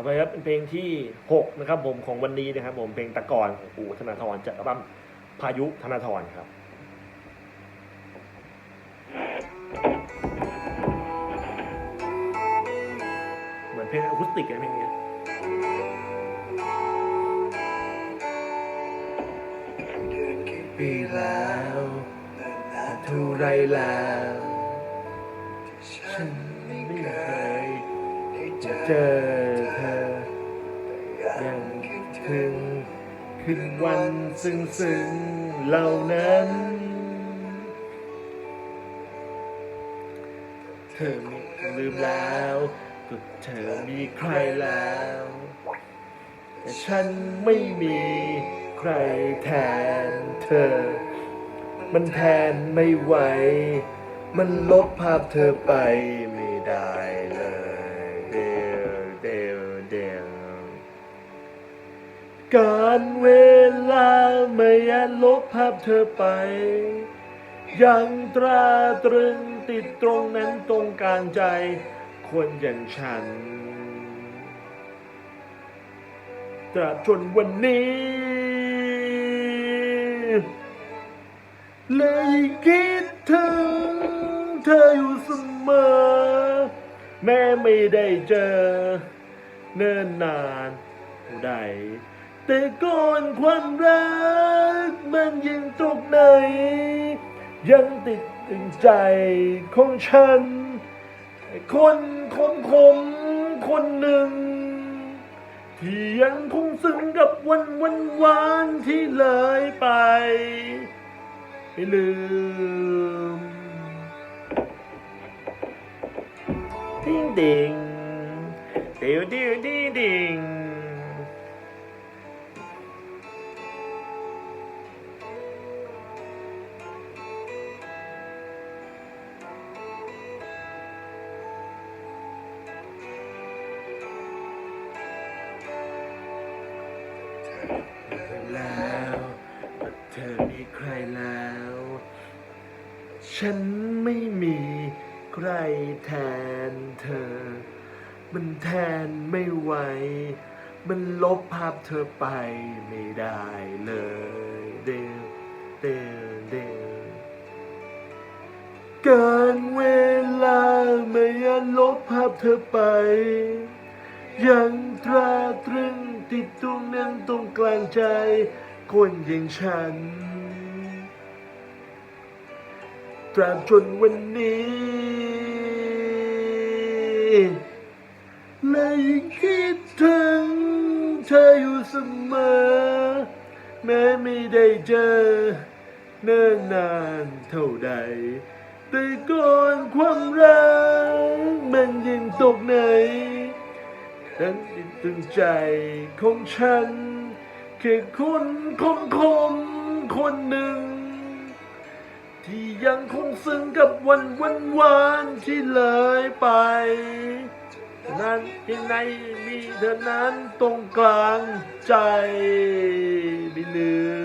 อไปครับเป็นเพลงที่หกนะครับผมของวันนี้นะครับผมเพลงตะกอนของปู่ธนาธรจากอัลบั้มพายุธนาธรครับเหมือนเพลงอะคูสติกนะเพลงเนี้ยปีแล้วเท่าไรแล้วฉันไม่เคยได้เจเจออเธอ คืนวันซึ้งซึ้งเหล่านั้น เธอไม่ลืมแล้วก็เธอมีใครแล้ว แต่ฉันไม่มีใครแทนเธอ มันแทนไม่ไหว มันลบภาพเธอไปไม่ได้เลย การเวลาไม่อาจลบภาพเธอไป ยังตราตรึงติดตรงนั้นตรงกลางใจ คนอย่างฉันตราบจนวันนี้ เลยคิดถึงเธออยู่เสมอ แม้ไม่ได้เจอ เนิ่นนานเท่าใด แต่ก่อนความรักมันยังตกในยังติดตึงใจของฉัน คนคมคมคนหนึ่ง ที่ยังคงซึ้งกับวันวันวานที่เลยไปไม่ลืมดิ้งดิงเดียวเดียวดิ้งดิง แล้วเธอมีใครแล้ว ฉันไม่มีใครแทนเธอ มันแทนไม่ไหว มันลบภาพเธอไปไม่ได้เลย เดวเดวเดวการเวลาไม่อาจลบภาพเธอไป ยังตราตรึงติดตรงนั้นตรงกลางใจ คนอย่างฉัน ตราบจนวันนี้เลยคิดถึงเธออยู่เสมอ แม้ไม่ได้เจอ เนิ่นนานเท่าใดแต่ก่อนความรักมันยังตกใน นั้นติดตึงใจของฉันแค่คนคมคมคนหนึ่ง ที่ยังคงซึ้งกับวันวันวานที่เลยไป นั้นที่ในมีเธอนั้นตรงกลางใจไม่ลืม